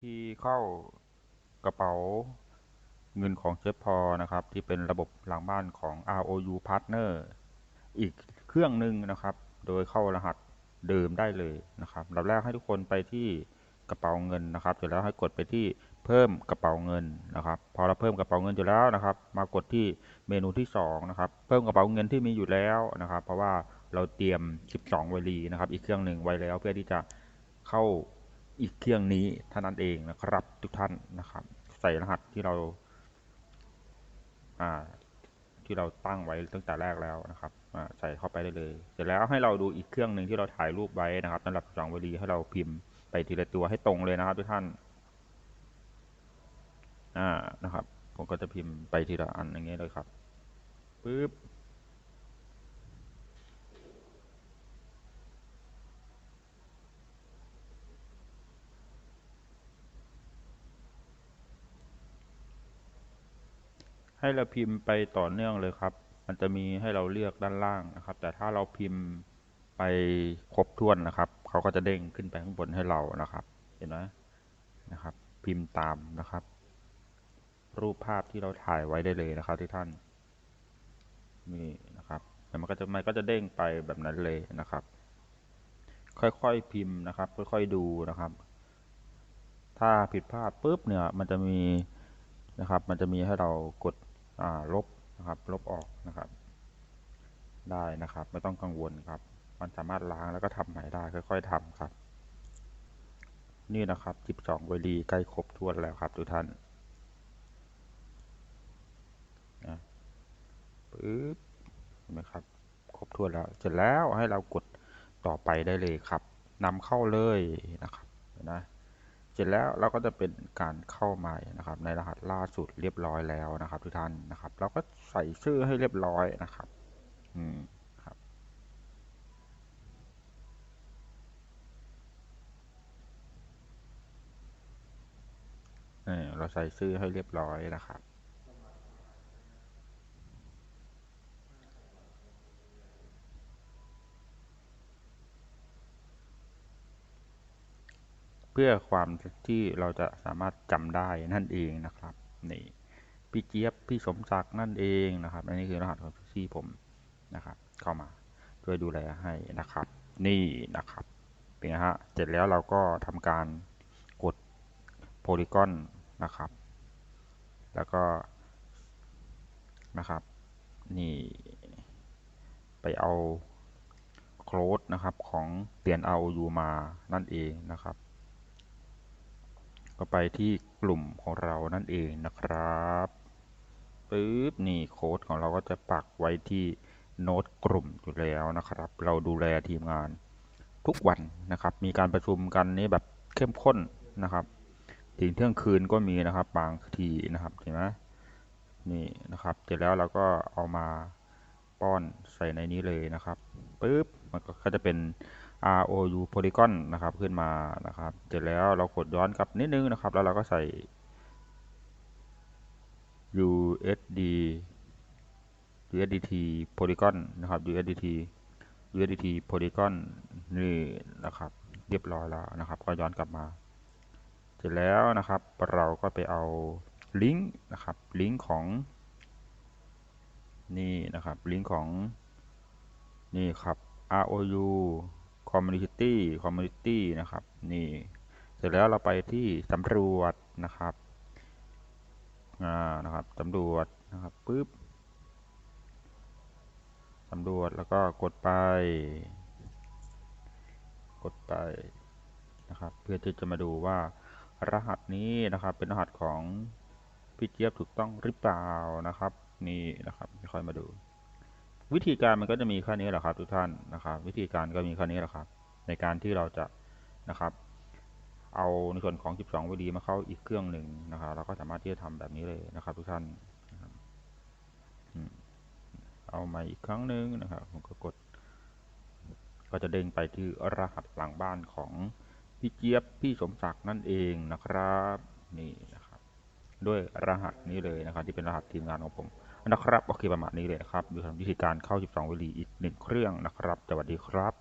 ที่เข้ากระเป๋าเงินของเชฟพอนะครับ ที่เป็นระบบหลังบ้านของ ROU Partner อีกเครื่องหนึ่งนะครับ โดยเข้ารหัสเดิมได้เลยนะครับเราแรกให้ทุกคนไปที่กระเป๋าเงินนะครับเสร็จแล้วให้กดไปที่เพิ่มกระเป๋าเงินนะครับ พอเราเพิ่มกระเป๋าเงินอยู่แล้วนะครับ มากดที่เมนูที่2นะครับ เพิ่มกระเป๋าเงินที่มีอยู่แล้วนะครับ เพราะว่าเราเตรียม 12 วลีนะครับ อีกเครื่องหนึ่งไว้แล้วเพื่อที่จะเข้า อีกเครื่องนี้เท่านั้นเองนะครับ ทุกท่านนะครับ ใส่รหัสที่เราอ่าที่เราตั้งไว้ตั้งแต่แรกแล้วนะครับใส่เข้าไปได้เลย เสร็จแล้วให้เราดูอีกเครื่องหนึ่งที่เราถ่ายรูปไว้นะครับสำหรับสองวลีให้เราพิมพ์ไปทีละตัวให้ตรงเลยนะครับทุกท่านอ่านะครับ ผมก็จะพิมพ์ไปทีละอันอย่างเงี้ยเลยครับปึ๊บ ให้เราพิมพ์ไปต่อเนื่องเลยครับ มันจะมีให้เราเลือกด้านล่างนะครับ แต่ถ้าเราพิมพ์ไปครบถ้วนนะครับเขาก็จะเด้งขึ้นไปข้างบนให้เรานะครับ เห็นไหมนะครับ พิมพ์ตามนะครับ รูปภาพที่เราถ่ายไว้ได้เลยนะครับทุกท่านนี่นะครับแล้วมันก็จะมันก็จะเด้งไปแบบนั้นเลยนะครับ ค่อยๆพิมพ์นะครับ ค่อยๆดูนะครับ ถ้าผิดพลาดปุ๊บเนี่ย มันจะมีนะครับ มันจะมีให้เรากด ลบนะครับลบออกนะครับ ได้นะครับ ไม่ต้องกังวลครับ มันสามารถล้างแล้วก็ทำใหม่ได้ค่อย ๆทำครับ นี่นะครับ12วลีใกล้ครบถ้วนแล้วครับทุกท่านนะปึ๊บเห็นไหมครับ ครบถ้วนแล้ว เสร็จแล้วให้เรากดต่อไปได้เลยครับนำเข้าเลยนะครับนะ สร็จแล้วเราก็จะเป็นการเข้าใหม่นะครับ ในรหัสล่าสุดเรียบร้อยแล้วนะครับ ทุกท่านนะครับ เราก็ใส่ชื่อให้เรียบร้อยนะครับ อืมครับนี่เราใส่ชื่อให้เรียบร้อยนะครับ พื่อความที่เราจะสามารถจำได้นั่นเองนะครับนี่พี่เจี๊ยบพี่สมศักดิ์นั่นเองนะครับ อันนี้คือรหัสของที่ผมนะครับ เข้ามาช่วยดูแลให้นะครับ นี่นะครับเป็นไงฮะเสร็จแล้วเราก็ทำการกดโพลีกอนนะครับ แล้วก็นะครับ นี่ ไปเอาโค้ดนะครับของเปลี่ยนเอาอยู่มานั่นเองนะครับ ก็ไปที่กลุ่มของเรานั่นเองนะครับปึ๊บนี่โค้ดของเราก็จะปักไว้ที่โน้ตกลุ่มอยู่แล้วนะครับ เราดูแลทีมงานทุกวันนะครับ มีการประชุมกันนี้แบบเข้มข้นนะครับถึงเที่ยงคืนก็มีนะครับบางทีนะครับเห็นไหมนี่นะครับ เสร็จแล้วเราก็เอามาป้อนใส่ในนี้เลยนะครับ ปึ๊บมันก็จะเป็น ROU Polygon นะครับขึ้นมานะครับ เสร็จแล้วเรากดย้อนกลับนิดนึงนะครับ แล้วเราก็ใส่ USD USDT Polygon นะครับ USDT USDT Polygon นี่นะครับ เรียบร้อยแล้วนะครับ ก็ย้อนกลับมา เสร็จแล้วนะครับเราก็ไปเอาลิงก์นะครับลิงก์ของนี่นะครับลิงก์ของ นี่ครับ ROU Community Community นะครับ นี่ เสร็จแล้วเราไปที่สำรวจนะครับอ่านะครับสำรวจนะครับปึ๊บสำรวจแล้วก็กดไป กดไปนะครับ เพื่อที่จะมาดูว่ารหัสนี้นะครับ เป็นรหัสของพี่เจี๊ยบถูกต้องหรือเปล่านะครับ นี่นะครับค่อยมาดู วิธีการมันก็จะมีแค่นี้แหละครับ ทุกท่านนะครับ วิธีการก็มีแค่นี้แหละครับ ในการที่เราจะนะครับ เอาในส่วนของ 12วิดีมาเข้าอีกเครื่องหนึ่งนะครับเราก็สามารถที่จะทำแบบนี้เลยนะครับ ทุกท่านเอามาอีกครั้งหนึ่งนะครับผมก็กด ก็จะเด้งไปที่รหัสหลังบ้านของพี่เจี๊ยบพี่สมศักดิ์นั่นเองนะครับ นี่นะครับ ด้วยรหัสนี้เลยนะครับ ที่เป็นรหัสทีมงานของผม นะครับโอเคประมาณนี้เลยนะครับดูวิธีการเข้า 12วิลีอีกหนึ่งเครื่องนะครับสวัสดีครับ